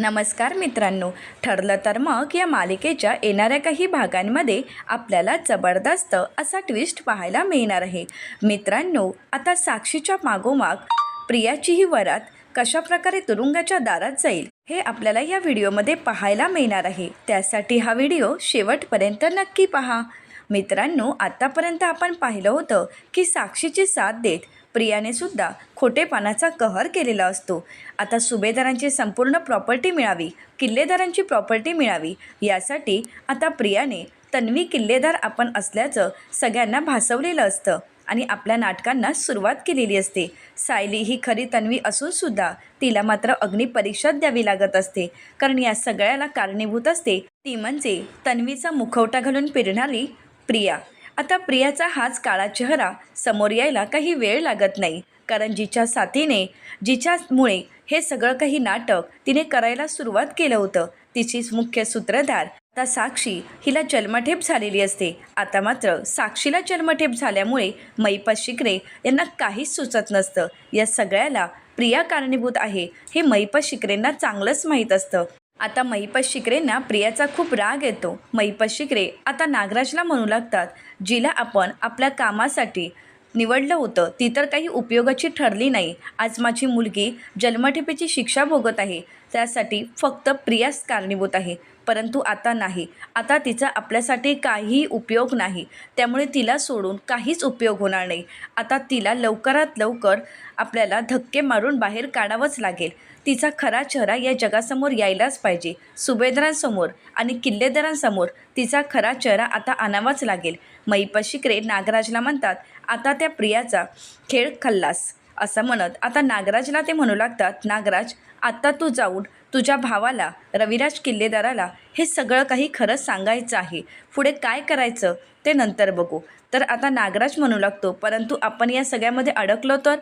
नमस्कार मित्रांनो ठरलं तर मग या मालिकेच्या येणाऱ्या काही भागांमध्ये आपल्याला जबरदस्त असा ट्विस्ट पाहायला मिळणार आहे. मित्रांनो आता साक्षीच्या मागोमाग प्रियाचीही वरात कशाप्रकारे तुरुंगाच्या दारात जाईल हे आपल्याला या व्हिडिओमध्ये पाहायला मिळणार आहे. त्यासाठी हा व्हिडिओ शेवटपर्यंत नक्की पहा. मित्रांनो आत्तापर्यंत आपण पाहिलं होतं की साक्षीची साथ देत प्रियाने सुद्धा खोटेपणाचा कहर केलेला असतो. आता सुभेदारांची संपूर्ण प्रॉपर्टी मिळावी किल्लेदारांची प्रॉपर्टी मिळावी यासाठी आता प्रियाने तन्वी किल्लेदार आपण असल्याचं सगळ्यांना भासवलेलं असतं आणि आपल्या नाटकांना सुरुवात केलेली असते. सायली ही खरी तन्वी असूनसुद्धा तिला मात्र अग्निपरीक्षा द्यावी लागत असते. कारण या सगळ्याला कारणीभूत असते ती म्हणजे तन्वीचा मुखवटा घालून फिरणारी प्रिया. आता प्रियाचा हाच काळा चेहरा समोर यायला काही वेळ लागत नाही. कारण जिच्या साथीने जिच्यामुळे हे सगळं काही नाटक तिने करायला सुरुवात केलं होतं. तिचीच मुख्य सूत्रधार आता साक्षी हिला जन्मठेप झालेली असते. आता मात्र साक्षीला जन्मठेप झाल्यामुळे मैपा शिकरे यांना काहीच सुचत नसतं. या सगळ्याला प्रिया कारणीभूत आहे हे मैपा शिकरेंना चांगलंच माहीत असतं. आता महिपत शिकरेंना प्रियाचा खूप राग येतो. महिपत शिकरे आता नागराजला म्हणू लागतात जिला आपण आपल्या कामासाठी निवडलं होतं ती तर काही उपयोगाची ठरली नाही. आज माझी मुलगी जन्मठेपेची शिक्षा भोगत आहे त्यासाठी फक्त प्रियास कारणीभूत आहे. परंतु आता नाही. आता तिचा आपल्यासाठी काहीही उपयोग नाही. त्यामुळे तिला सोडून काहीच उपयोग होणार नाही. आता तिला लवकरात लवकर आपल्याला धक्के मारून बाहेर काढावंच लागेल. तिचा खरा चेहरा या जगासमोर यायलाच पाहिजे. सुभेदारांसमोर आणि किल्लेदारांसमोर तिचा खरा चेहरा आता आणावाच लागेल. मैपत शिकरे नागराजला म्हणतात आता त्या प्रियाचा खेळ खल्लास. असं म्हणत आता नागराजला ते म्हणू लागतात नागराज आत्ता तू जाऊन तुझ्या भावाला रविराज किल्लेदाराला हे सगळं काही खरं सांगायचं आहे. पुढे काय करायचं ते नंतर बघू. तर आता नागराज म्हणू लागतो परंतु आपण या सगळ्यामध्ये अडकलो तर?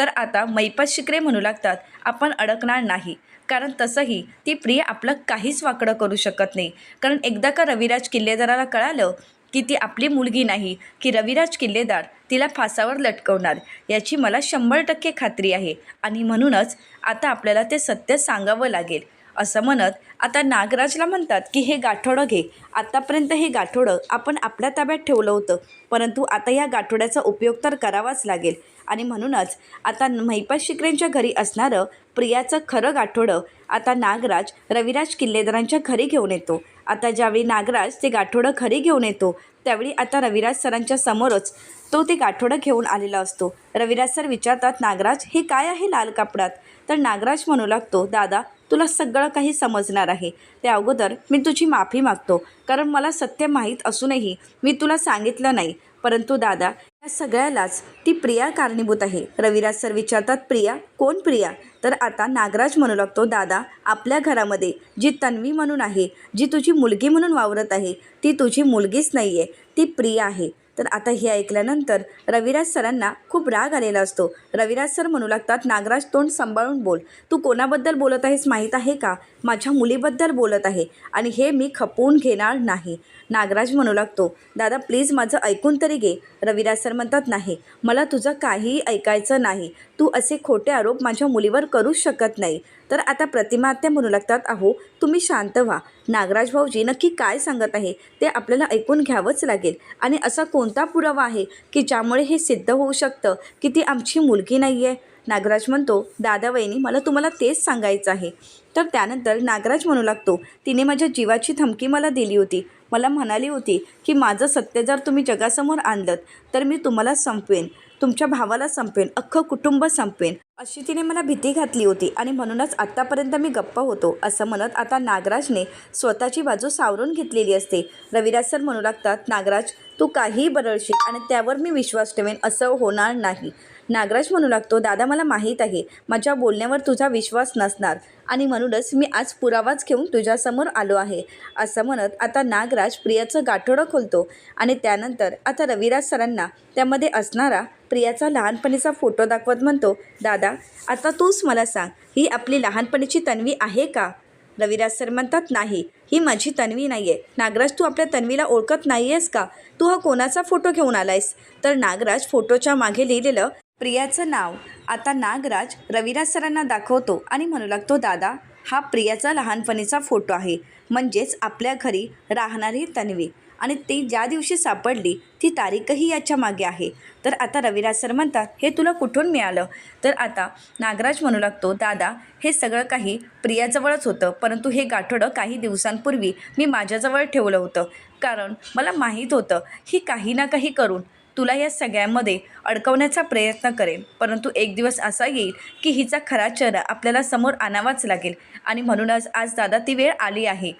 तर आता मैपत शिकरे म्हणू लागतात. आपण अडकणार नाही. कारण तसंही ती प्रिया आपलं काहीच वाकडं करू शकत नाही. कारण एकदा का रविराज किल्लेदाराला कळालं की ती आपली मुलगी नाही की रविराज किल्लेदार तिला फासावर लटकवणार याची मला शंभर टक्के खात्री आहे. आणि म्हणूनच आता आपल्याला ते सत्य सांगावं लागेल. असं म्हणत आता नागराजला म्हणतात की हे गाठोडं घे. आत्तापर्यंत हे गाठोडं आपण आपल्या ताब्यात ठेवलं होतं. परंतु आता या गाठोड्याचा उपयोग तर करावाच लागेल. आणि म्हणूनच आता महिपत शिकरेंच्या घरी असणारं प्रियाचं खरं गाठोडं आता नागराज रविराज किल्लेदारांच्या घरी घेऊन येतो. आता ज्यावेळी नागराज ते गाठोडं घरी घेऊन येतो त्यावेळी आता रविराज सरांच्या समोरच तो ते गाठोडं घेऊन आलेला असतो. रविराज सर विचारतात नागराज हे काय आहे लाल कापडात? तर नागराज म्हणू लागतो दादा तुला सगळं काही समजणार आहे. त्या अगोदर मी तुझी माफी मागतो. कारण मला सत्य माहीत असूनही मी तुला सांगितलं नाही. परंतु दादा या सगळ्यालाच ती प्रिया कारणीभूत आहे. रविराज सर विचारतात प्रिया कोण प्रिया? तर आता नागराज म्हणू लागतो दादा आपल्या घरामध्ये जी तन्वी म्हणून आहे जी तुझी मुलगी म्हणून वावरत आहे ती तुझी मुलगीच नाही आहे ती प्रिया आहे. तर आता हे ऐकल्यानंतर रविराज सरांना खूप राग आलेला असतो. रविराज सर म्हणू लागतात नागराज तोंड सांभाळून बोल. तू कोणाबद्दल बोलत आहेस माहीत आहे का? माझ्या मुलीबद्दल बोलत आहे आणि हे मी खपवून घेणार नाही. नागराज म्हणू लागतो दादा प्लीज माझं ऐकून तरी घे. रविराज सर म्हणतात नाही मला तुझं काहीही ऐकायचं नाही. तू असे खोटे आरोप माझ्या मुलीवर करूच शकत नाही. तर आता प्रतिमा आत्या म्हणू लागतात अहो तुम्ही शांत व्हा. नागराज भाऊजी नक्की काय सांगत आहे ते आपल्याला ऐकून घ्यावंच लागेल. आणि असा कोणता पुरावा आहे की ज्यामुळे हे सिद्ध होऊ शकतं की ती आमची मुलगी नाही आहे नागराज म्हणतो दादा वहिनी मला तुम्हाला तेच सांगायचं आहे. तर त्यानंतर नागराज म्हणू लागतो तिने माझ्या जीवाची धमकी मला दिली होती. मला म्हणाली होती की माझं सत्य जर तुम्ही जगासमोर आणलं तर मी तुम्हाला संपवेन. तुमच्या भावाला संपवेन. अख्खं कुटुंब संपवेन. अशी तिने मला भीती घातली होती आणि म्हणूनच आत्तापर्यंत मी गप्प होतो असं म्हणत आता नागराजने स्वतःची बाजू सावरून घेतलेली असते. रविराज सर म्हणू लागतात नागराज तू काहीही बरळशील आणि त्यावर मी विश्वास ठेवेन असं होणार नाही. नागराज म्हणू लागतो दादा मला माहीत आहे माझ्या बोलण्यावर तुझा विश्वास नसणार आणि म्हणूनच मी आज पुरावाच घेऊन तुझ्यासमोर आलो आहे. असं म्हणत आता नागराज प्रियाचं गाठोडं खोलतो आणि त्यानंतर आता रविराज सरांना त्यामध्ये असणारा प्रियाचा लहानपणीचा फोटो दाखवत म्हणतो दादा आता तूच मला सांग ही आपली लहानपणीची तन्वी आहे का? रविराज सर म्हणतात नाही ही माझी तन्वी नाही आहे नागराज तू आपल्या तन्वीला ओळखत नाही आहेस का? तू हा कोणाचा फोटो घेऊन आलायस? तर नागराज फोटोच्या मागे लिहिलेलं प्रियाचं नाव. आता नागराज रविराज सरांना दाखवतो आणि म्हणू लागतो दादा हा प्रियाचा लहानपणीचा फोटो आहे. म्हणजेच आपल्या घरी राहणारी तन्वी. आणि ती ज्या दिवशी सापडली ती तारीखही याच्या मागे आहे. तर आता रविराज सर म्हणतात हे तुला कुठून मिळालं? तर आता नागराज म्हणू लागतो दादा हे सगळं काही प्रियाजवळच होतं परंतु हे गाठोडं काही दिवसांपूर्वी मी माझ्याजवळ ठेवलं होतं. कारण मला माहीत होतं ही काही ना काही करून तुला या सगळ्यामध्ये अडकवण्याचा प्रयत्न करेन. परंतु एक दिवस असा येईल की हिचा खरा चेहरा आपल्याला समोर आणावाच लागेल. आणि म्हणूनच आज दादा ती वेळ आली आहे.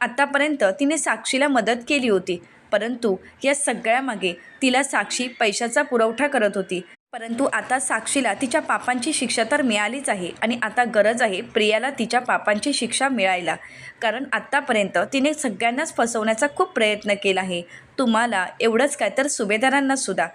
आत्तापर्यंत तिने साक्षीला मदत केली होती. परंतु या सगळ्यामागे तिला साक्षी पैशाचा पुरवठा करत होती. परंतु आता साक्षीला तिच्या पापांची शिक्षा तर मिळालीच आहे आणि आता गरज आहे प्रियाला तिच्या पापांची शिक्षा मिळायला. कारण आत्तापर्यंत तिने सगळ्यांनाच फसवण्याचा खूप प्रयत्न केला आहे. तुम्हाला एवढंच काय तर सुभेदारांना सुद्धा.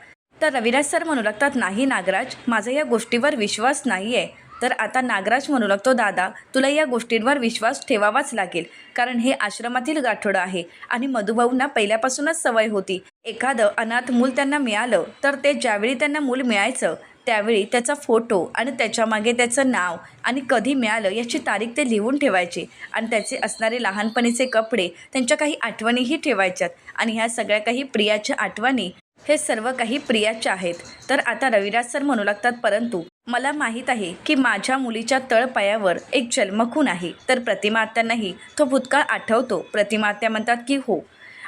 तर रविराज सर म्हणू लागतात नाही नागराज माझा या गोष्टीवर विश्वास नाही आहे तर आता नागराज म्हणू लागतो दादा तुला या गोष्टींवर विश्वास ठेवावाच लागेल कारण हे आश्रमातील गाठोडं आहे आणि मधुभाऊंना पहिल्यापासूनच सवय होती. एखादं अनाथ मूल त्यांना मिळालं तर ते ज्यावेळी त्यांना मूल मिळायचं त्यावेळी त्याचा फोटो आणि त्याच्यामागे त्याचं नाव आणि कधी मिळालं याची तारीख ते लिहून ठेवायचे. आणि त्याचे असणारे लहानपणीचे कपडे त्यांच्या काही आठवणीही ठेवायच्यात. आणि ह्या सगळ्या काही प्रियाच्या आठवणी हे सर्व काही प्रियाच्या आहेत. तर आता रविराज सर म्हणू लागतात परंतु मला माहीत आहे की माझ्या मुलीच्या तळपायावर एक जन्मखून आहे. तर प्रतिमात्यांनाही तो भूतकाळ आठवतो. प्रतिमा आत्या म्हणतात की हो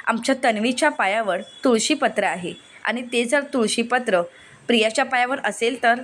आमच्या तन्वीच्या पायावर तुळशीपत्र आहे. आणि ते जर तुळशीपत्र प्रियाच्या पायावर असेल तर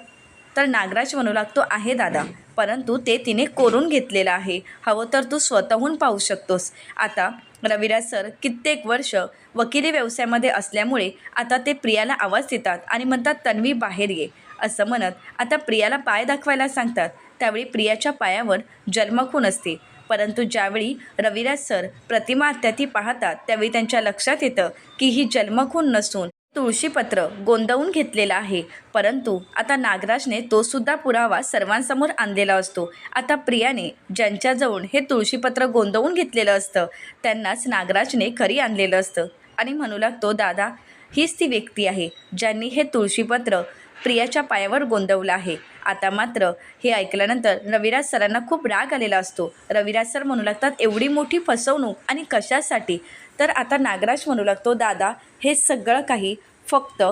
तर नागराज म्हणू लागतो आहे दादा. परंतु ते तिने कोरून घेतलेलं आहे. हवं तर तू स्वतःहून पाहू शकतोस. आता रविराज सर कित्येक वर्ष वकिली व्यवसायामध्ये असल्यामुळे आता ते प्रियाला आवाज देतात आणि म्हणतात तन्वी बाहेर ये. असं म्हणत आता प्रियाला पाय दाखवायला सांगतात. त्यावेळी प्रियाच्या पायावर जन्मखून असते. परंतु ज्यावेळी रविराज सर प्रतिमा अत्याथी पाहतात त्यावेळी त्यांच्या लक्षात येतं की ही जन्मखून नसून तुळशीपत्र गोंदवून घेतलेला आहे. परंतु आता नागराजने तो सुद्धा पुरावा सर्वांसमोर आणलेला असतो. आता प्रियाने ज्यांच्याजवळ हे तुळशीपत्र गोंदवून घेतलेलं असतं त्यांनाच नागराजने खरी आणलेलं असतं. आणि म्हणू लागतो दादा हीच ती व्यक्ती आहे ज्यांनी हे तुळशीपत्र प्रियाच्या पायावर गोंदवला आहे. आता मात्र हे ऐकल्यानंतर रविराज सरांना खूप राग आलेला असतो. रविराज सर म्हणू लागतात एवढी मोठी फसवणूक आणि कशासाठी? तर आता नागराज म्हणू लागतो दादा हे सगळं काही फक्त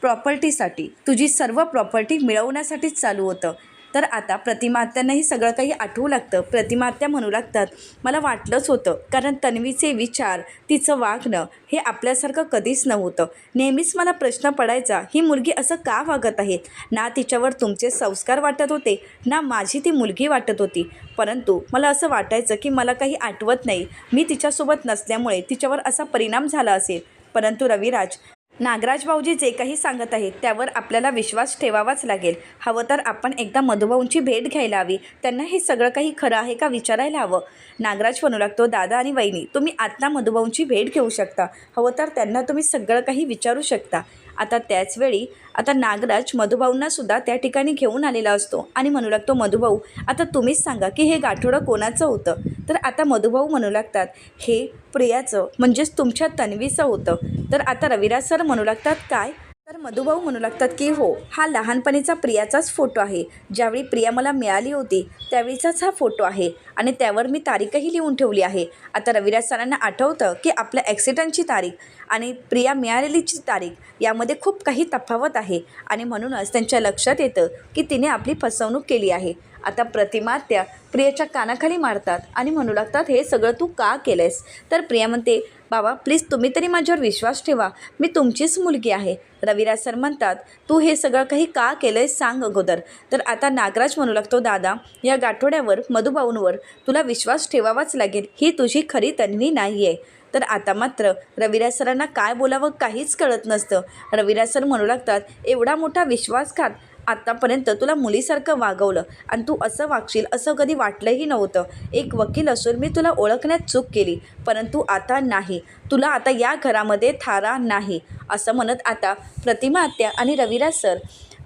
प्रॉपर्टीसाठी. तुझी सर्व प्रॉपर्टी मिळवण्यासाठीच चालू होतं. तर आता प्रतिमात्यांनाही सगळं काही आठवू लागतं. प्रतिमात्या म्हणू लागतात मला वाटलंच होतं कारण तन्वीचे विचार तिचं वागणं हे आपल्यासारखं कधीच नव्हतं. नेहमीच मला प्रश्न पडायचा ही मुलगी असं का वागत आहे? ना तिच्यावर तुमचे संस्कार वाटत होते ना माझी ती मुलगी वाटत होती. परंतु मला असं वाटायचं की मला काही आठवत नाही. मी तिच्यासोबत नसल्यामुळे तिच्यावर असा परिणाम झाला असेल. परंतु रविराज नागराज भाऊजी जे काही सांगत आहेत त्यावर आपल्याला विश्वास ठेवावाच लागेल. हवं तर आपण एकदा मधुभाऊंची भेट घ्यायला हवी. त्यांना हे सगळं काही खरं आहे का विचारायला हवं? नागराज म्हणू लागतो दादा आणि वहिनी तुम्ही आत्ता मधुभाऊंची भेट घेऊ शकता. हवं तर त्यांना तुम्ही सगळं काही विचारू शकता. आता त्याचवेळी आता नागराज मधुभाऊंनासुद्धा त्या ठिकाणी घेऊन आलेला असतो. आणि म्हणू लागतो मधुभाऊ आता तुम्हीच सांगा की हे गाठोडं कोणाचं होतं? तर आता मधुभाऊ म्हणू लागतात हे प्रियाचं म्हणजेच तुमच्या तन्वीचं होतं. तर आता रविराज सर म्हणू लागतात काय? तर मधुभाऊ म्हणू लागतात की हो हा लहानपणीचा प्रियाचाच फोटो आहे. ज्यावेळी प्रिया मला मिळाली होती त्यावेळीचाच हा फोटो आहे आणि त्यावर मी तारीखही लिहून ठेवली आहे. आता रविराज सरांना आठवतं की आपल्या ॲक्सिडंटची तारीख आणि प्रिया मिळालेलीची तारीख यामध्ये खूप काही तफावत आहे आणि म्हणूनच त्यांच्या लक्षात येतं की तिने आपली फसवणूक केली आहे. आता प्रतिमा त्या प्रियाच्या कानाखाली मारतात आणि म्हणू लागतात हे सगळं तू का केलं आहेस तर प्रिया म्हणते बाबा प्लीज तुम्ही तरी माझ्यावर विश्वास ठेवा. मी तुमचीच मुलगी आहे. रविराज सर म्हणतात तू हे सगळं काही का केलं आहे सांग अगोदर. तर आता नागराज म्हणू लागतो दादा या गाठोड्यावर मधुभाऊंवर तुला विश्वास ठेवावाच लागेल. ही तुझी खरी तन्वी नाही आहे तर आता मात्र रविराज सरांना काय बोलावं काहीच कळत नसतं. रविराज सर म्हणू लागतात एवढा मोठा विश्वासघात आत्तापर्यंत तुला मुलीसारखं वागवलं आणि तू असं वागशील असं कधी वाटलंही नव्हतं. एक वकील असून मी तुला ओळखण्यात चूक केली परंतु आता नाही. तुला आता या घरामध्ये थारा नाही असं म्हणत आता प्रतिमा आत्या आणि रविराज सर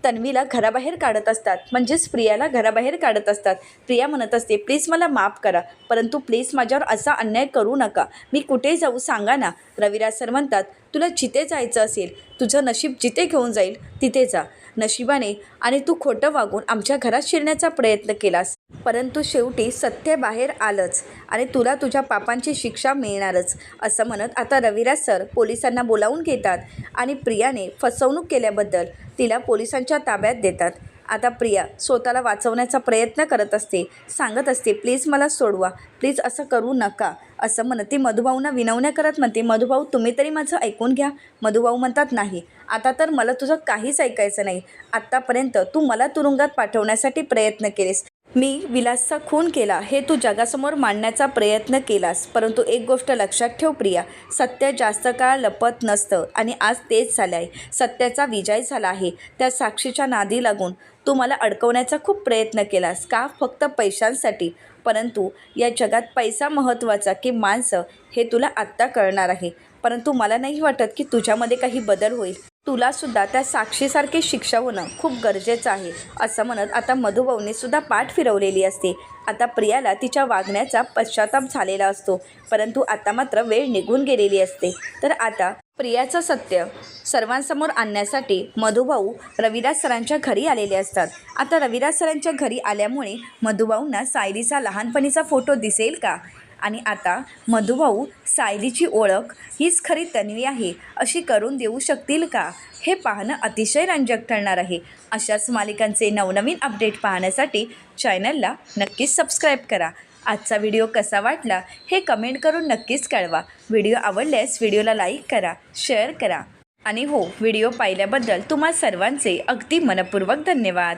तन्वीला घराबाहेर काढत असतात. म्हणजेच प्रियाला घराबाहेर काढत असतात. प्रिया म्हणत असते प्लीज मला माफ करा परंतु प्लीज माझ्यावर असा अन्याय करू नका. मी कुठे जाऊ सांगा ना. रविराज सर म्हणतात तुला जिथे जायचं असेल तुझं नशीब जिथे घेऊन जाईल तिथे जा. नशिबाने आणि तू खोटं वागून आमच्या घरात शिरण्याचा प्रयत्न केलास. परंतु शेवटी सत्य बाहेर आलंच आणि तुला तुझ्या पापांची शिक्षा मिळणारच असं म्हणत आता रविराज सर पोलिसांना बोलावून घेतात आणि प्रियाने फसवणूक केल्याबद्दल तिला पोलिसांच्या ताब्यात देतात. आता प्रिया स्वतःला वाचवण्याचा प्रयत्न करत असते सांगत असते प्लीज मला सोडवा प्लीज असं करू नका असं म्हणत ती मधुभाऊंना विनवण्या करत म्हणते मधुभाऊ तुम्ही तरी माझं ऐकून घ्या. मधुभाऊ म्हणतात नाही आता तर मला तुझं काहीच ऐकायचं नाही. आत्तापर्यंत तू मला तुरुंगात पाठवण्यासाठी प्रयत्न केलेस. मी विलासचा खून केला हे तू जगासमोर मांडण्याचा प्रयत्न केलास. परंतु एक गोष्ट लक्षात ठेव प्रिया सत्य जास्त काळ लपत नसतं आणि आज तेच झालं आहे सत्याचा विजय झाला आहे. त्या साक्षीच्या नादी लागून तू मला अडकवण्याचा खूप प्रयत्न केलास का फक्त पैशांसाठी? परंतु या जगात पैसा महत्त्वाचा की माणसं हे तुला आत्ता कळणार आहे. परंतु मला नाही वाटत की तुझ्यामध्ये काही बदल होईल. तुलासुद्धा त्या साक्षीसारखी शिक्षा होणं खूप गरजेचं आहे असं म्हणत आता मधुभाऊनेसुद्धा पाठ फिरवलेली असते. आता प्रियाला तिच्या वागण्याचा पश्चाताप झालेला असतो परंतु आता मात्र वेळ निघून गेलेली असते. तर आता प्रियाचं सत्य सर्वांसमोर आणण्यासाठी मधुभाऊ रविदास सरांच्या घरी आलेले असतात. आता रविदास सरांच्या घरी आल्यामुळे मधुभाऊंना सायलीचा लहानपणीचा फोटो दिसेल का? आणि आता मधुभाऊ सायलीची ओळख हीच खरी तन्वी आहे अशी करून देऊ शकतील का? हे पाहणं अतिशय रंजक ठरणार आहे. अशाच मालिकांचे नवनवीन अपडेट पाहण्यासाठी चॅनलला नक्कीच सबस्क्राईब करा. आजचा व्हिडिओ कसा वाटला हे कमेंट करून नक्कीच कळवा. व्हिडिओ आवडल्यास व्हिडिओला लाईक करा शेअर करा. आणि हो व्हिडिओ पाहिल्याबद्दल तुम्हा सर्वांचे अगदी मनपूर्वक धन्यवाद.